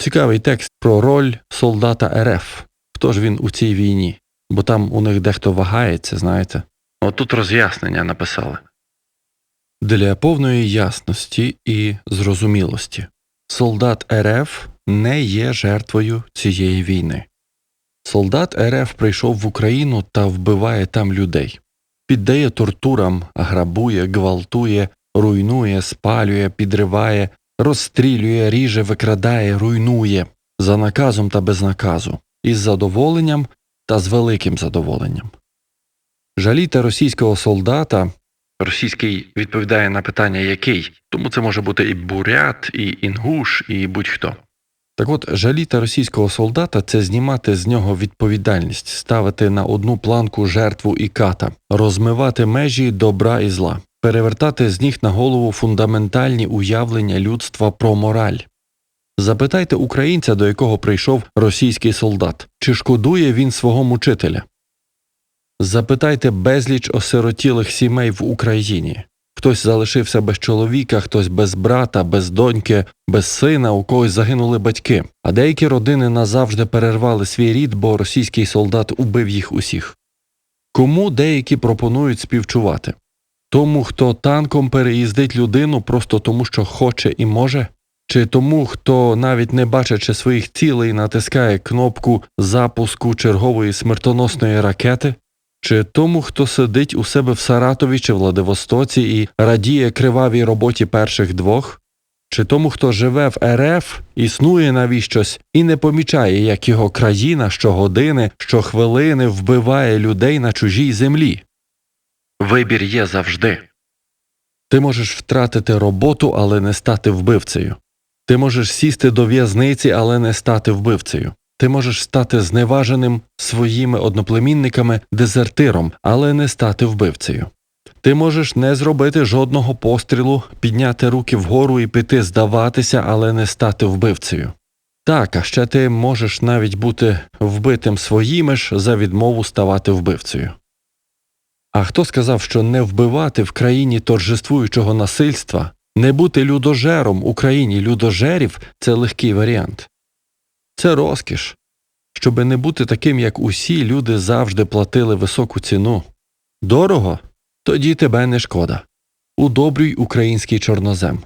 Цікавий текст про роль солдата РФ. Хто ж він у цій війні? Бо там у них дехто вагається, знаєте. От тут роз'яснення написали. Для повної ясності і зрозумілості. Солдат РФ не є жертвою цієї війни. Солдат РФ прийшов в Україну та вбиває там людей, піддає тортурам, грабує, гвалтує, руйнує, спалює, підриває, розстрілює, ріже, викрадає, руйнує за наказом та без наказу, із задоволенням та з великим задоволенням. Жаліти російського солдата. Російський відповідає на питання який, тому це може бути і бурят, і інгуш, і будь-хто. Так от, жаліти російського солдата це знімати з нього відповідальність, ставити на одну планку жертву і ката, розмивати межі добра і зла, перевертати з ніг на голову фундаментальні уявлення людства про мораль. Запитайте українця, до якого прийшов російський солдат, чи шкодує він свого мучителя. Запитайте безліч осиротілих сімей в Україні. Хтось залишився без чоловіка, хтось без брата, без доньки, без сина, у когось загинули батьки, а деякі родини назавжди перервали свій рід, бо російський солдат убив їх усіх. Кому деякі пропонують співчувати? Тому, хто танком переїздить людину просто тому, що хоче і може? Чи тому, хто, навіть не бачачи своїх цілей, натискає кнопку запуску чергової смертоносної ракети? Чи тому, хто сидить у себе в Саратові чи Владивостоці і радіє кривавій роботі перших двох? Чи тому, хто живе в РФ, існує навіщось і не помічає, як його країна щогодини, щохвилини вбиває людей на чужій землі? Вибір є завжди. Ти можеш втратити роботу, але не стати вбивцею. Ти можеш сісти до в'язниці, але не стати вбивцею. Ти можеш стати зневаженим своїми одноплемінниками дезертиром, але не стати вбивцею. Ти можеш не зробити жодного пострілу, підняти руки вгору і піти здаватися, але не стати вбивцею. Так, а ще ти можеш навіть бути вбитим своїми ж за відмову ставати вбивцею. А хто сказав, що не вбивати в країні торжествуючого насильства, не бути людожером у країні людожерів це легкий варіант. Це розкіш. Щоби не бути таким, як усі, люди завжди платили високу ціну. Дорого? Тоді тебе не шкода. Удобрюй український чорнозем.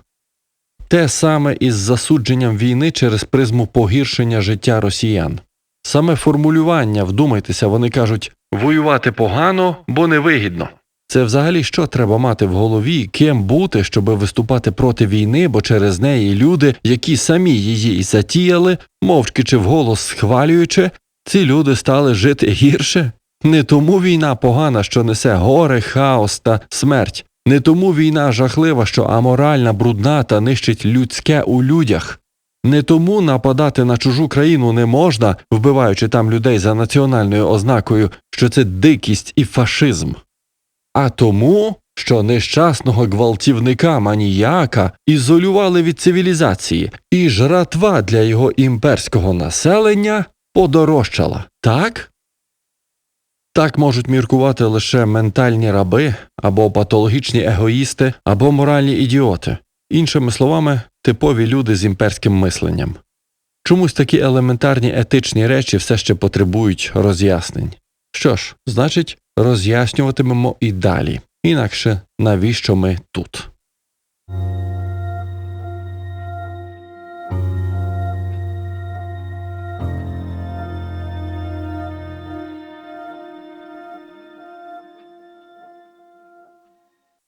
Те саме із засудженням війни через призму погіршення життя росіян. Саме формулювання, вдумайтеся, вони кажуть воювати погано, бо невигідно. Це взагалі що треба мати в голові, ким бути, щоб виступати проти війни, бо через неї люди, які самі її і затіяли, мовчки чи вголос схвалюючи, ці люди стали жити гірше. Не тому війна погана, що несе горе, хаос та смерть, не тому війна жахлива, що аморальна, брудна та нищить людське у людях. Не тому нападати на чужу країну не можна, вбиваючи там людей за національною ознакою, що це дикість і фашизм а тому, що нещасного гвалтівника маніяка ізолювали від цивілізації, і жратва для його імперського населення подорожчала, так? Так можуть міркувати лише ментальні раби або патологічні егоїсти, або моральні ідіоти, іншими словами, типові люди з імперським мисленням. Чомусь такі елементарні етичні речі все ще потребують роз'яснень. Що ж, значить, роз'яснюватимемо і далі. Інакше навіщо ми тут?